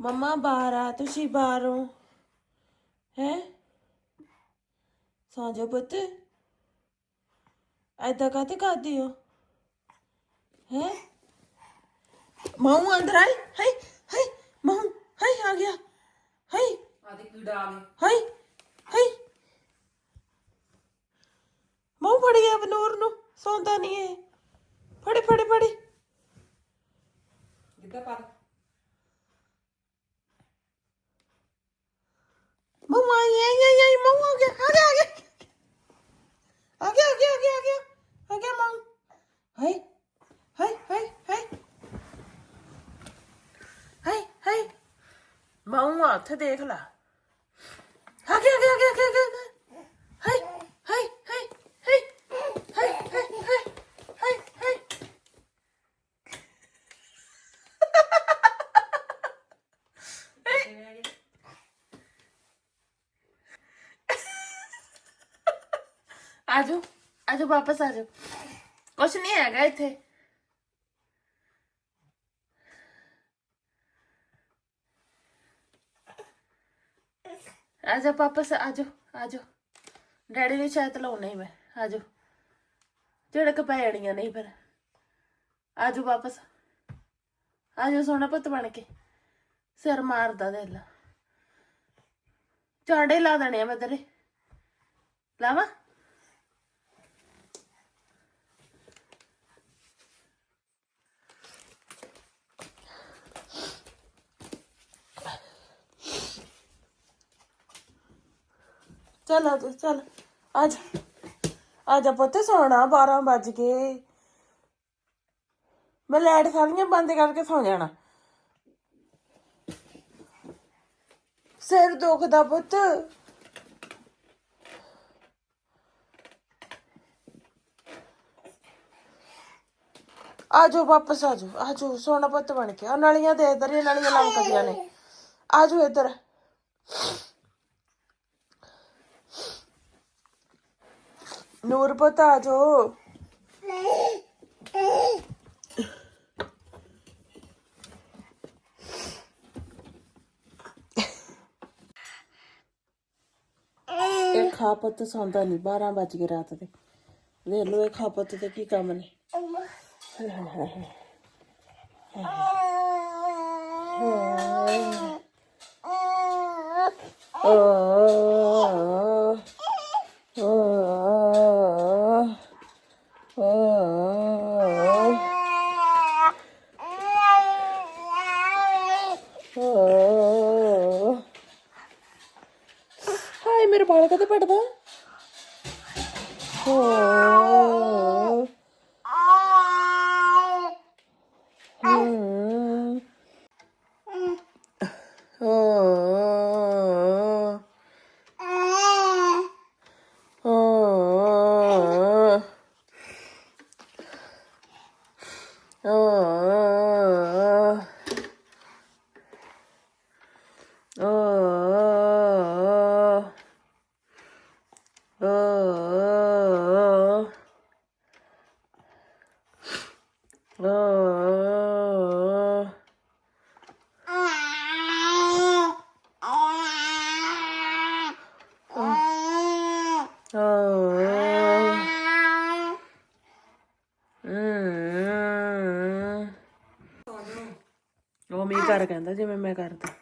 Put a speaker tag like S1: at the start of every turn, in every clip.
S1: ਮੰਮਾ ਬਾਹਰ ਆ ਤੁਸੀਂ ਬਾਹਰੋਂ ਹੈ। ਸੌਂ ਜਾ ਪੁੱਤ। ਐਦਾਂ ਕਾਤੇ ਕਰਦੀ ਹੋ? ਹੈ? ਮਾਉ ਅੰਦਰ ਆਈ। ਹਾਈ ਹਾਈ ਮਾਉ ਹਾਈ ਆ ਗਿਆ। ਹਾਈ।
S2: ਆਦੀ ਕੀੜਾ ਆ ਗਿਆ
S1: ਹਾਈ ਹਾਈ। ਮਾਉ ਫੜ ਗਿਆ ਬਨੂਰ ਨੂੰ। ਸੌਂਦਾ ਨਹੀਂ ਹੈ ਮਾਉ ਉੱਥੇ ਦੇਖ ਲਾ ਆ ਗਿਆ ਆ ਗਿਆ ਆ ਗਿਆ ਆ ਗਿਆ, ਗਿਆ ਹਾਈ ਹਾਈ ਹਾਈ ਹਾਈ ਹਾਈ ਹਾਈ ਹਾਈ ਹਾਈ ਹਾਈ ਆਜੋ ਆਜੋ ਵਾਪਸ ਆਜੋ ਕੁਛ ਨਹੀਂ ਹੈਗਾ ਇੱਥੇ ਆਜਾ ਵਾਪਸ, ਆਜੋ ਆਜੋ। ਡੈਡੀ ਨੂੰ ਸ਼ਾਇਦ ਲਾਉਣਾ ਹੀ ਮੈਂ, ਆਜੋ। ਝੜਕ ਪੈ ਜਾਣੀਆਂ ਨਹੀਂ ਫਿਰ। ਆਜੋ ਵਾਪਸ। ਆਜੋ ਸੋਹਣਾ ਪੁੱਤ ਬਣ ਕੇ। ਸਿਰ ਮਾਰਦਾ ਦਿਲ ਲਾ। ਝਾੜੇ ਲਾ ਦੇਣੇ ਆ ਮੈਂ ਤੇਰੇ। ਲਾਵਾ? ਚੱਲ ਆ ਜਾ ਚੱਲ ਆ ਜਾ ਆ ਜਾ ਪੁੱਤ ਸੌਣਾ 12 ਵੱਜ ਗਏ ਮੈਂ ਲਾਈਟ ਸਾਰੀਆਂ ਬੰਦ ਕਰਕੇ ਸੌ ਜਾਣਾ ਸਿਰ ਦੁਖਦਾ ਪੁੱਤ ਆਜੋ ਵਾਪਸ ਆਜੋ ਆਜੋ ਸੋਨਾ ਪੁੱਤ ਬਣ ਕੇ ਆ ਨਾਲੀਆਂ ਦੇ ਇਧਰ ਹੀ ਨਾਲੀਆਂ ਲੰਕਦੀਆਂ ਨੇ ਆਜੋ ਇੱਧਰ ਨੂਰ ਪੁੱਤ ਆਜੋ ਇਹ ਖਾ ਪੁੱਤ ਸੌਂਦਾ ਨਹੀਂ 12 ਵੱਜ ਗਏ ਰਾਤ ਦੇ। ਵੇਖ ਲੋ ਇਹ ਖਾ ਪੁੱਤ ਤੇ ਕੀ ਕੰਮ ਨੇ। ਹਾਏ Oh, oh, oh, oh, Oh, mi garganta, sí me me garganta.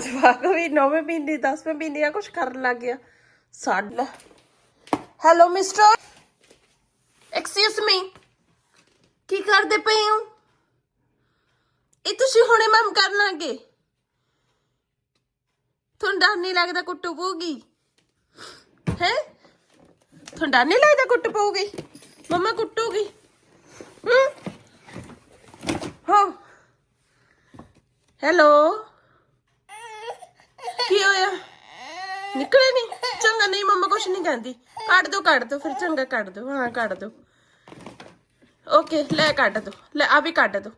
S1: ਜਵਾਕ ਵੀ ਨੌਵੇਂ ਮਹੀਨੇ 10ਵੇਂ ਮਹੀਨੇ ਆ ਕੁਝ ਕਰਨ ਲੱਗ ਗਿਆ। ਸਾਡਾ ਹੈਲੋ ਮਿਸਟਰ ਐਕਸਕਿਊਜ਼ ਮੀ ਕੀ ਕਰਦੇ ਪਏ ਹੋ? ਇਹ ਤੁਸੀਂ ਹੁਣੇ ਮੈਮ ਕਰਨ ਲੱਗੇ ਤੁਹਾਨੂੰ ਡਰ ਨਹੀਂ ਲੱਗਦਾ ਕੁੱਟੂ ਪਊਗੀ? ਹੈ? ਤੁਹਾਨੂੰ ਡਰ ਨਹੀਂ ਲੱਗਦਾ ਕੁੱਟ ਪਊਗੀ? ਮੰਮਾ ਕੁੱਟੂਗੀ? ਹੂੰ? ਹੋ। ਹੈਲੋ ਕੀ ਹੋਇਆ? ਨਿਕਲੇ ਨਹੀਂ ਚੰਗਾ ਨਹੀਂ, ਮੰਮਾ ਕੁਛ ਨਹੀਂ ਕਹਿੰਦੀ। ਕੱਢ ਦੋ ਕੱਢ ਦੋ, ਫਿਰ ਚੰਗਾ ਕੱਢ ਦੋ। ਹਾਂ, ਕੱਢ ਦੋ। ਓਕੇ ਲੈ ਕੱਢ ਦੋ। ਲੈ, ਆ ਵੀ ਕੱਢ ਦੋ।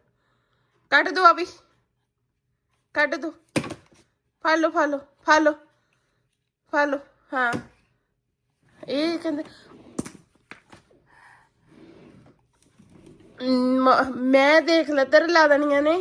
S1: ਕੱਢ ਦੋ, ਆ ਵੀ। ਕੱਢ ਦੋ। ਫੜ ਲਓ ਫੜ ਲਓ ਫੜ ਲਓ। ਫੜ ਲਓ, ਹਾਂ। ਇਹ ਕਹਿੰਦੇ ਮੈਂ ਦੇਖ ਲੈ ਤੇਰੇ ਲਾ ਦੇਣੀਆਂ ਨੇ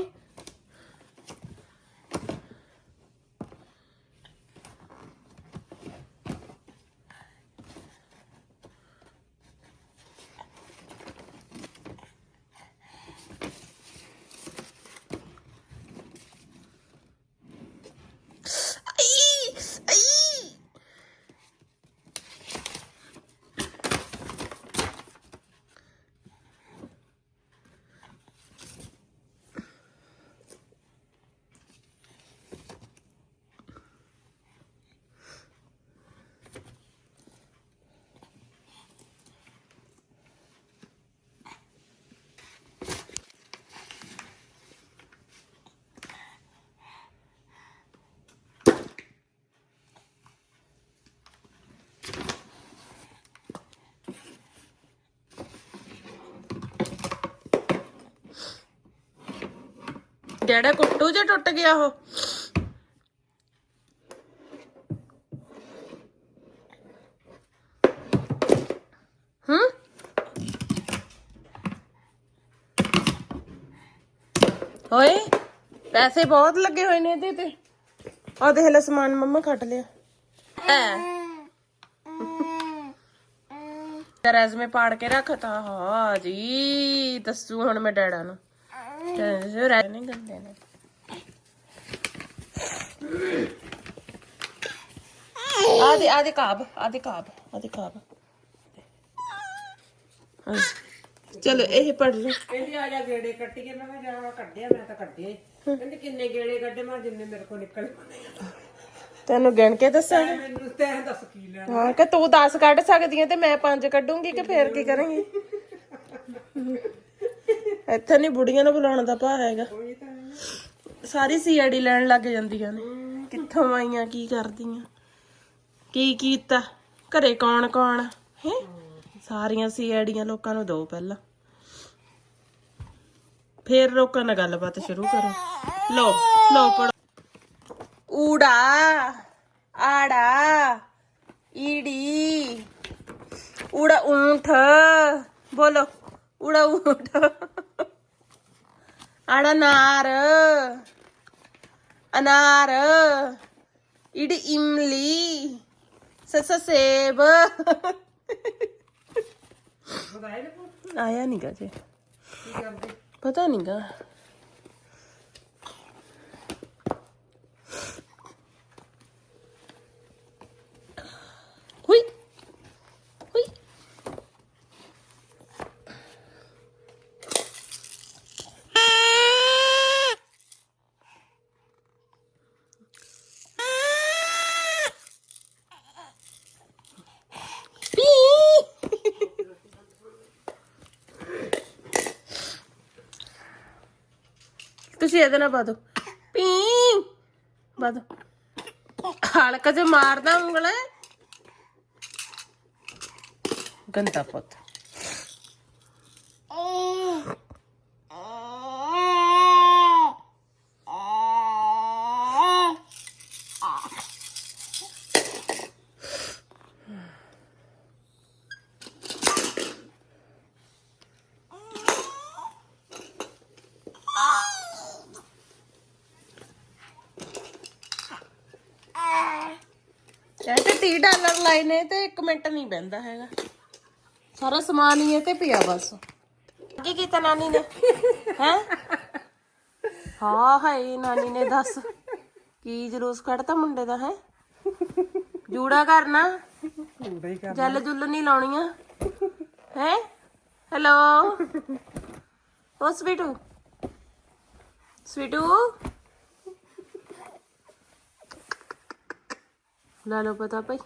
S1: ਆਈ ਆਈ ਜਿਹੜਾ ਕੁੱਟੂ ਜੇ ਟੁੱਟ ਗਿਆ ਉਹ? ਹੂੰ? ਓਏ, ਪੈਸੇ ਬਹੁਤ ਲੱਗੇ ਹੋਏ ਨੇ ਇਹਦੇ ਤੇ। ਆ ਦੇਖ ਲੈ ਸਮਾਨ, ਮੰਮਾ ਕੱਟ ਲਿਆ। ਐ ਰੈਜ਼ਮੇ ਪਾੜ ਕੇ ਰੱਖਤਾ ਹਾਂ ਜੀ, ਦੱਸੂ ਹੁਣ ਮੈਂ ਡੈਡਾ ਨੂੰ। ਤੇ ਰਹਿ ਨਹੀਂ ਗੰਦੇ ਨੇ ਆਦੇ ਆਦੇ ਕਾਬ ਆਦੇ ਕਾਬ ਆਦੇ ਕਾਬ ਹਾਂ। ਚਲੋ ਇਹ ਪੜ ਲਓ
S2: ਕਹਿੰਦੀ ਆ ਜਾ ਗੇੜੇ ਕੱਟੀਏ ਮੈਂ ਕਿਹਾ ਜਾ ਕੱਢਿਆ ਮੈਂ ਤਾਂ ਕੱਢੇ। ਕਹਿੰਦੀ ਕਿੰਨੇ ਗੇੜੇ ਕੱਢੇ ਮੈਂ ਕਿਹਾ ਜਿੰਨੇ ਮੇਰੇ ਕੋਲ ਨਿਕਲੇ
S1: ਤੈਨੂੰ ਗਿਣ ਕੇ ਦੱਸਾਂਗੇ
S2: ਮੈਨੂੰ ਤੈਂ ਦੱਸ ਕੀ ਲੈਣਾ।
S1: ਹਾਂ ਕਿ ਤੂੰ 10 ਕੱਢ ਸਕਦੀ ਹੈ ਤੇ ਮੈਂ 5 ਕੱਢੂੰਗੀ ਕਿ ਫੇਰ ਕੀ ਕਰਾਂਗੀ? ਇੱਥੇ ਨਹੀਂ ਬੁੜੀਆਂ ਨੂੰ ਬੁਲਾਉਣ ਦਾ ਭਾ ਹੈਗਾ।
S2: ਉਹੀ ਤਾਂ ਹੈ।
S1: ਸਾਰੀ ਸੀਆਈਡੀ ਲੈਣ ਲੱਗ ਜਾਂਦੀਆਂ ਨੇ। ਕਿੱਥੋਂ ਆਈਆਂ, ਕੀ ਕਰਦੀਆਂ? ਕੀ ਕੀਤਾ? ਘਰੇ ਕੌਣ ਕੌਣ ਹੈ? ਸਾਰੀਆਂ ਸੀਆਈਡੀਆਂ ਲੋਕਾਂ ਨੂੰ ਦੋ ਪਹਿਲਾਂ। ਫੇਰ ਲੋਕਾਂ ਨਾਲ ਗੱਲਬਾਤ ਸ਼ੁਰੂ ਕਰੋ। ਲੋ ਲੋ ਪੜੋ ਊੜਾ, ਆੜਾ, ਈੜੀ। ਊੜਾ ਊਂਠ, ਬੋਲੋ। ਊੜਾ ਊਂਠ। अनार
S2: अनार इड इमली
S1: सस सेब आया
S2: नहीं गा
S1: जी पता नहीं गा ਤੁਸੀਂ ਇਹਦੇ ਨਾਲ ਪਾ ਦੋ ਪੀ। ਪਾ ਦੋ ਹਲਕਾ ਜਿਹਾ ਮਾਰਦਾ ਉਂਗਲ। ਗੰਦਾ ਪੁੱਤ। ਤੇ 30 ਡਾਲਰ ਲਾਏ ਨੇ ਤੇ 1 ਮਿੰਟ ਨਹੀਂ ਬੈੰਦਾ ਹੈਗਾ। ਸਾਰਾ ਸਮਾਨ ਹੀ ਇਹ ਤੇ ਪਿਆ ਬਸ। ਕੀ ਕੀਤਾ ਨਾਨੀ ਨੇ। ਹੈ? ਹਾਂ ਹਾਏ ਨਾਨੀ ਨੇ ਦੱਸ। ਕੀ ਜਲੂਸ ਕੱਢਤਾ ਮੁੰਡੇ ਦਾ ਹੈ? ਜੂੜਾ ਕਰਨਾ।
S2: ਹੀ ਕਰ
S1: ਜੱਲ ਜੁੱਲ ਨਹੀਂ ਲਾਉਣੀਆਂ। ਹੈ? ਹੈਲੋ ਓ ਸਵੀਟੂ। ਸਵੀਟੂ? ਲੈ ਲਓ ਪਤਾ ਭਾਈ।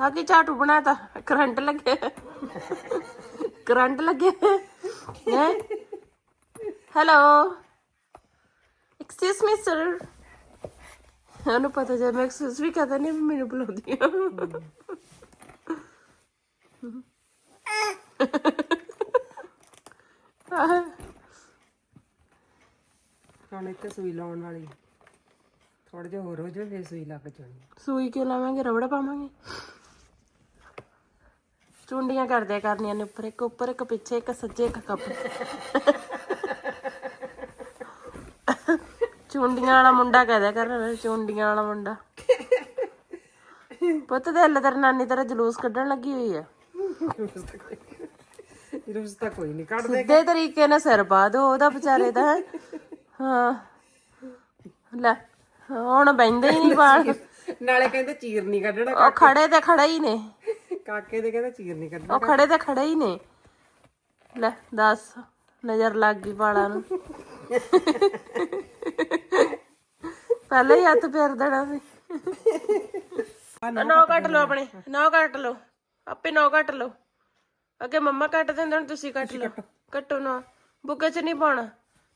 S1: ਆ ਕੇ ਝਾਟੂ ਬਣਾਤਾ ਕਰੰਟ ਲੱਗਿਆ ਕਰੰਟ ਲੱਗਿਆ ਹੈ? ਹੈਲੋ। ਐਕਸਕਿਊਜ਼ ਮੀ ਸਰ ਉਹਨੂੰ ਪਤਾ ਜੇ ਮੈਂ ਐਕਸਕਿਊਜ਼ ਵੀ ਕਹਤਾ ਨਹੀਂ ਮੈਨੂੰ ਬੁਲਾਉਂਦੀ ਆ।
S2: ਹੁਣ ਇੱਥੇ ਸੂਈ ਲਾਉਣ ਵਾਲੀ। ਥੋੜਾ ਜਿਹਾ ਹੋਰ ਹੋ ਜਾਵੇ ਫੇਰ ਸੂਈ ਲੱਗ ਜਾਣੀ।
S1: ਸੂਈ ਕਿਉਂ ਲਾਵਾਂਗੇ? ਰਬੜ ਪਾਵਾਂਗੇ? ਚੁੰਡੀਆਂ ਕਰਦੇ ਕਰਨੀਆਂ ਨੇ ਉੱਪਰ ਇੱਕ ਉੱਪਰ ਇੱਕ ਪਿੱਛੇ ਇੱਕ ਸੱਜੇ ਇੱਕ ਖੱਬੇ ਚੁੰਡੀਆਂ ਵਾਲਾ ਮੁੰਡਾ ਕਹਦਾ ਕਰ ਚੁੰਡੀਆਂ ਵਾਲਾ ਮੁੰਡਾ। ਪੁੱਤ ਦੇ ਹੱਲੇ ਤੇਰੀ ਨਾਨੀ ਤੇਰਾ ਜਲੂਸ ਕੱਢਣ ਲੱਗੀ ਹੋਈ ਆ।
S2: ਰੁਸ ਤਾਂ ਕੋਈ ਨਹੀਂ। ਕੱਢ
S1: ਸਿੱਧੇ ਤਰੀਕੇ ਨਾਲ ਸਿਰ ਪਾ ਦੋ ਉਹਦਾ ਵਿਚਾਰੇ ਦਾ ਹੈਂ। ਹਾਂ। ਲੈ। ਹੁਣ ਬੈਂਦੇ ਹੀ ਨਹੀਂ ਬਾਲ
S2: ਨਾਲੇ ਕਹਿੰਦੇ ਚੀਰ ਨਹੀਂ ਕੱਢਣਾ
S1: ਉਹ ਖੜੇ ਤੇ ਖੜੇ ਹੀ ਨੇ।
S2: ਕਾਕੇ ਦੇ ਕਹਿੰਦੇ ਚੀਰ ਨਹੀਂ ਕੱਢਣਾ।
S1: ਉਹ ਖੜੇ ਤੇ ਖੜੇ ਹੀ ਨੇ। ਲੈ ਦੱਸ ਨਜ਼ਰ ਲੱਗ ਗਈ ਵਾਲਾਂ ਨੂੰ। ਪਹਿਲੇ ਹੀ ਹੱਥ ਫੇਰ ਦੇਣਾ ਸੀ। ਨੌ ਕੱਟ ਲਓ ਆਪਣੇ ਨੌ ਕੱਟ ਲਓ। ਆਪੇ ਨੌ ਕੱਟ ਲਓ। ਅੱਗੇ ਮੰਮਾ ਕੱਟ ਦਿੰਦੇ ਹੁਣ ਤੁਸੀਂ ਕੱਟ ਲਓ। ਕੱਟੋ। ਨਾ ਬੁੱਕੇ 'ਚ ਨਹੀਂ ਪਾਉਣਾ।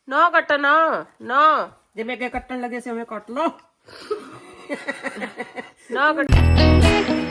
S1: ਨੌ ਕੱਟਣਾ ਨੌ
S2: ਜਿਵੇਂ ਅੱਗੇ ਕੱਟਣ ਲੱਗੇ ਸੀ ਉਵੇਂ ਕੱਟ ਲਓ।
S1: ਨੌ ਕੱਟ